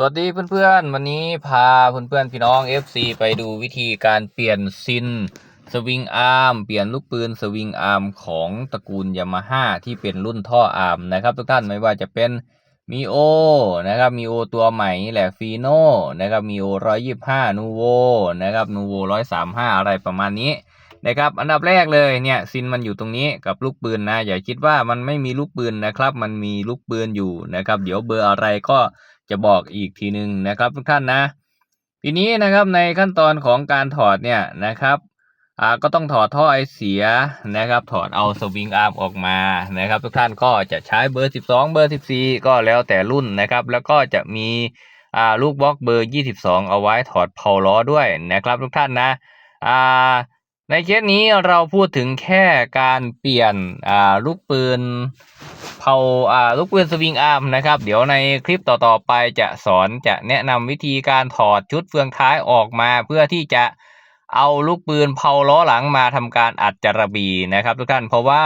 สวัสดีเพื่อนๆ วันนี้พาเพื่อนๆ พี่น้อง FC ไปดูวิธีการเปลี่ยนซินสวิงอาร์มเปลี่ยนลูกปืนสวิงอาร์มของตระกูลยามาฮ่าที่เป็นรุ่นท่ออาร์มนะครับ ทุกท่านไม่ว่าจะเป็นมีโอนะครับมีโอตัวใหม่แหละฟีโน่นะครับมีโอร้อยยี่ห้านูโวนะครับนูโวร้อยสามห้าอะไรประมาณนี้นะครับอันดับแรกเลยเนี่ยซินมันอยู่ตรงนี้กับลูกปืนนะอย่าคิดว่ามันไม่มีลูกปืนนะครับ มันมีลูกปืนอยู่นะครับ เดี๋ยวเบอร์อะไรก็ จะบอกอีกทีหนึ่งนะครับทุกท่านนะ ทีนี้นะครับในขั้นตอนของการถอดเนี่ยนะครับอ่าก็ต้องถอดท่อไอเสียนะครับ ถอดเอาสวิงอาร์มออกมานะครับ ทุกท่านก็จะใช้เบอร์ 12 เบอร์ 14 ก็แล้วแต่รุ่นนะครับ แล้วก็จะมีอ่าลูกบล็อกเบอร์ 22 เอาไว้ถอดเพาล้อด้วยนะครับ ทุกท่านนะอ่าในเคสนี้เราพูดถึงแค่การเปลี่ยนอ่าลูกปืน เผาอ่าลูกปืนสวิงอาร์มนะครับ เดี๋ยวในคลิปต่อๆไปจะสอนจะแนะนำวิธีการถอดชุดเฟืองท้ายออกมาเพื่อที่จะเอาลูกปืนเผาล้อหลังมาทำการอัดจารบีนะครับ ทุกท่านเพราะว่า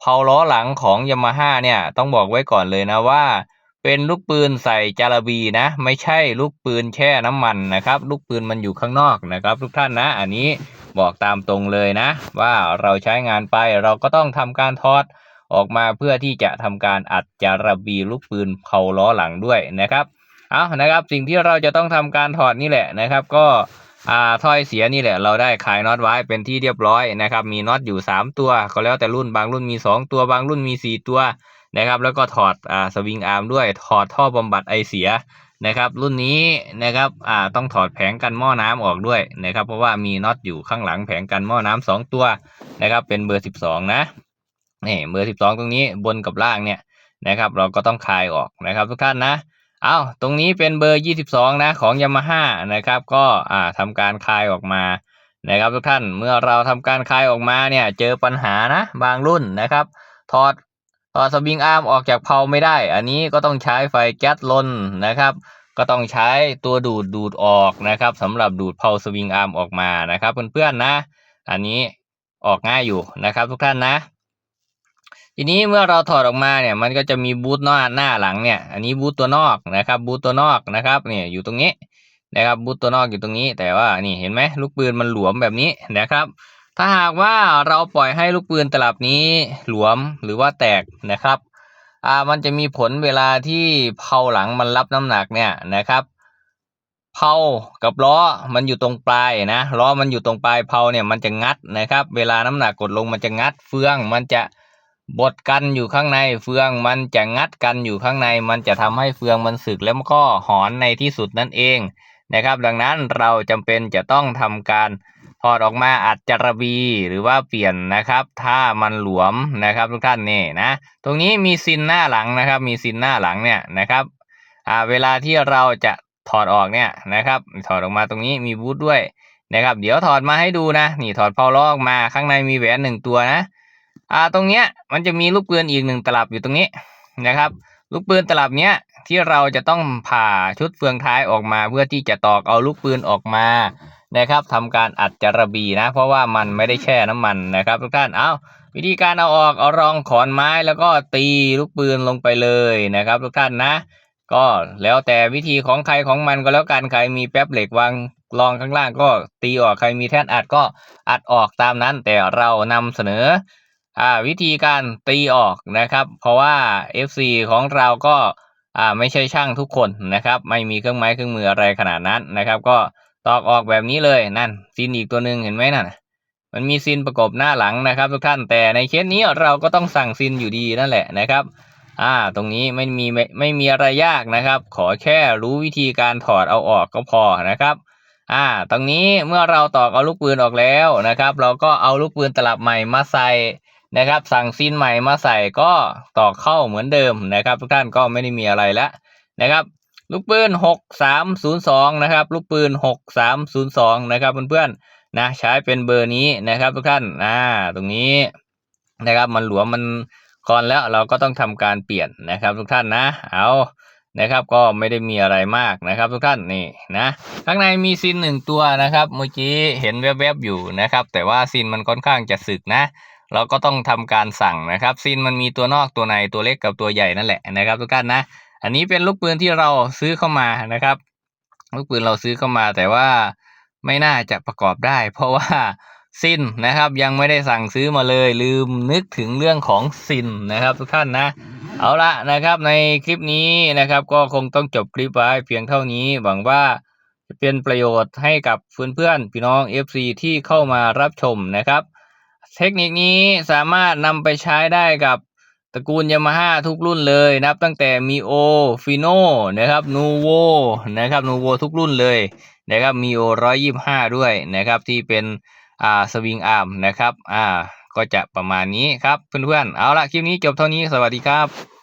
เผาล้อหลังของยามาฮ่าเนี่ยต้องบอกไว้ก่อนเลยนะว่า เป็นลูกปืนใส่จารบีนะ ไม่ใช่ลูกปืนแช่น้ำมันนะครับ ลูกปืนมันอยู่ข้างนอกนะครับ ทุกท่านนะ อันนี้บอกตามตรงเลยนะ ว่าเราใช้งานไปเราก็ต้องทำการถอด ออกมาเพื่อที่จะทำการอัดจารบีลูกปืนเผาล้อหลังด้วยนะครับเอานะครับสิ่งที่เราจะต้องทำการถอดนี่แหละนะครับ ก็อ่าถ้อยเสียนี่แหละ เราได้ขายน็อตไว้เป็นที่เรียบร้อยนะครับ มีน็อตอยู่ 3 ตัว ก็แล้วแต่รุ่นบางรุ่นมี 2 ตัวบางรุ่นมี 4 ตัวนะครับ แล้วก็ถอดอ่าสวิงอาร์มด้วยถอดท่อบำบัดไอเสียนะครับ รุ่นนี้นะครับอ่าต้องถอดแผงกันหม้อน้ำออกด้วยนะครับ เพราะว่ามีน็อตอยู่ข้างหลังแผงกันหม้อน้ำสองตัวนะครับ เป็นเบอร์ 12 นะ นี่เบอร์สิบสองตรงนี้บนกับล่างเนี่ยนะครับ เราก็ต้องคลายออกนะครับทุกท่านนะเอาตรงนี้เป็นเบอร์ยี่สิบสองนะของยามาฮ่านะครับ ก็อ่าทำการคลายออกมานะครับ ทุกท่านเมื่อเราทำการคลายออกมาเนี่ย เจอปัญหานะ บางรุ่นนะครับถอดถอดสวิงอาร์มออกจากเพลาไม่ได้ อันนี้ก็ต้องใช้ไฟแก๊สลนนะครับ ก็ต้องใช้ตัวดูดดูดออกนะครับสำหรับดูดเพลาสวิงอาร์มออกมานะครับ เพื่อนๆนะ อันนี้ออกง่ายอยู่นะครับ ทุกท่านนะ ทีนี้เมื่อเราถอดออกมาเนี่ยมันก็จะมีบูทหน้าหน้าหลังเนี่ย อันนี้บูทตัวนอกนะครับบูทตัวนอกนะครับเนี่ยอยู่ตรงนี้นะครับบูทตัวนอกอยู่ตรงนี้ แต่ว่านี่เห็นไหมลูกปืนมันหลวมแบบนี้นะครับ ถ้าหากว่าเราปล่อยให้ลูกปืนตลับนี้หลวมหรือว่าแตกนะครับอ่ามันจะมีผลเวลาที่เพาหลังมันรับน้ำหนักเนี่ยนะครับเพากับล้อมันอยู่ตรงปลายนะล้อมันอยู่ตรงปลายเพาเนี่ยมันจะงัดนะครับ เวลาน้ำหนักกดลงมันจะงัดเฟืองมันจะ บดกันอยู่ข้างในเฟืองมันจะงัดกันอยู่ข้างใน มันจะทำให้เฟืองมันสึกแล้วมันก็หอนในที่สุดนั่นเองนะครับ ดังนั้นเราจำเป็นจะต้องทำการถอดออกมาอัดจารบีหรือว่าเปลี่ยนนะครับ ถ้ามันหลวมนะครับทุกท่านนี่นะ ตรงนี้มีซินหน้าหลังนะครับ มีซินหน้าหลังเนี่ยนะครับอ่าเวลาที่เราจะถอดออกเนี่ยนะครับ ถอดออกมาตรงนี้มีบูทด้วยนะครับ เดี๋ยวถอดมาให้ดูนะ นี่ถอดเพาล้อออกมาข้างในมีแหวนหนึ่งตัวนะ อ่าตรงเนี้ยมันจะมีลูกปืนอีกหนึ่งตลับอยู่ตรงนี้นะครับ ลูกปืนตลับเนี้ยที่เราจะต้องผ่าชุดเฟืองท้ายออกมา เพื่อที่จะตอกเอาลูกปืนออกมานะครับทำการอัดจารบีนะ เพราะว่ามันไม่ได้แช่น้ำมันนะครับ ทุกท่านเอาวิธีการเอาออกเอารองขอนไม้แล้วก็ตีลูกปืนลงไปเลยนะครับ ทุกท่านนะ ก็แล้วแต่วิธีของใครของมันก็แล้วกันใครมีแป๊บเหล็กวางรองข้างล่างก็ตีออกใครมีแท่นอัดก็อัดออกตามนั้น แต่เรานำเสนอ อ่าวิธีการตีออกนะครับ เพราะว่า FC ของเราก็อ่าไม่ใช่ช่างทุกคนนะครับ ไม่มีเครื่องไม้เครื่องมืออะไรขนาดนั้นนะครับ ก็ตอกออกแบบนี้เลยนั่นซีนอีกตัวหนึ่งเห็นไหมนั่นมันมีซีนประกบหน้าหลังนะครับ ทุกท่านแต่ในเคสนี้เราก็ต้องสั่งซีนอยู่ดีนั่นแหละนะครับอ่าตรงนี้ไม่มีไม่ไม่มีอะไรยากนะครับ ขอแค่รู้วิธีการถอดเอาออกก็พอนะครับอ่าตรงนี้เมื่อเราตอกเอาลูกปืนออกแล้วนะครับ เราก็เอาลูกปืนตลับใหม่มาใส่ นะครับ สั่งซีนใหม่มาใส่ก็ต่อเข้าเหมือนเดิมนะครับ ทุกท่านก็ไม่ได้มีอะไรแล้วนะครับ ลูกปืนหกสามศูนย์สองนะครับ ลูกปืนหกสามศูนย์สองนะครับเพื่อนๆนะใช้เป็นเบอร์นี้นะครับ ทุกท่านอ่าตรงนี้นะครับมันหลวมมันคอนแล้วเราก็ต้องทำการเปลี่ยนนะครับ ทุกท่านนะเอานะครับก็ไม่ได้มีอะไรมากนะครับ ทุกท่านนี่นะข้างในมีซินหนึ่งตัวนะครับ เมื่อกี้เห็นแวบๆอยู่นะครับ แต่ว่าซินมันค่อนข้างจะสึกนะ เราก็ต้องทำการสั่งนะครับซินมันมีตัวนอกตัวในตัวเล็กกับตัวใหญ่นั่นแหละนะครับ ทุกท่านนะ อันนี้เป็นลูกปืนที่เราซื้อเข้ามานะครับ ลูกปืนเราซื้อเข้ามาแต่ว่าไม่น่าจะประกอบได้ เพราะว่าซินนะครับยังไม่ได้สั่งซื้อมาเลยลืมนึกถึงเรื่องของซินนะครับ ทุกท่านนะ เอาละนะครับในคลิปนี้นะครับ ก็คงต้องจบคลิปไว้เพียงเท่านี้หวังว่าจะเป็นประโยชน์ให้กับเพื่อนๆพี่น้อง FC ที่เข้ามารับชมนะครับ เทคนิคนี้สามารถนำไปใช้ได้กับตระกูลยามาฮ่าทุกรุ่นเลยนับ ตั้งแต่มีโอฟิโนนะครับนูโวนะครับนูโวทุกรุ่นเลยนะครับมีโอร้อยยี่ห้าด้วยนะครับที่เป็นอ่าสวิงอาร์มนะครับอ่าก็จะประมาณนี้ครับเพื่อนๆเอาละคลิปนี้จบเท่านี้สวัสดีครับ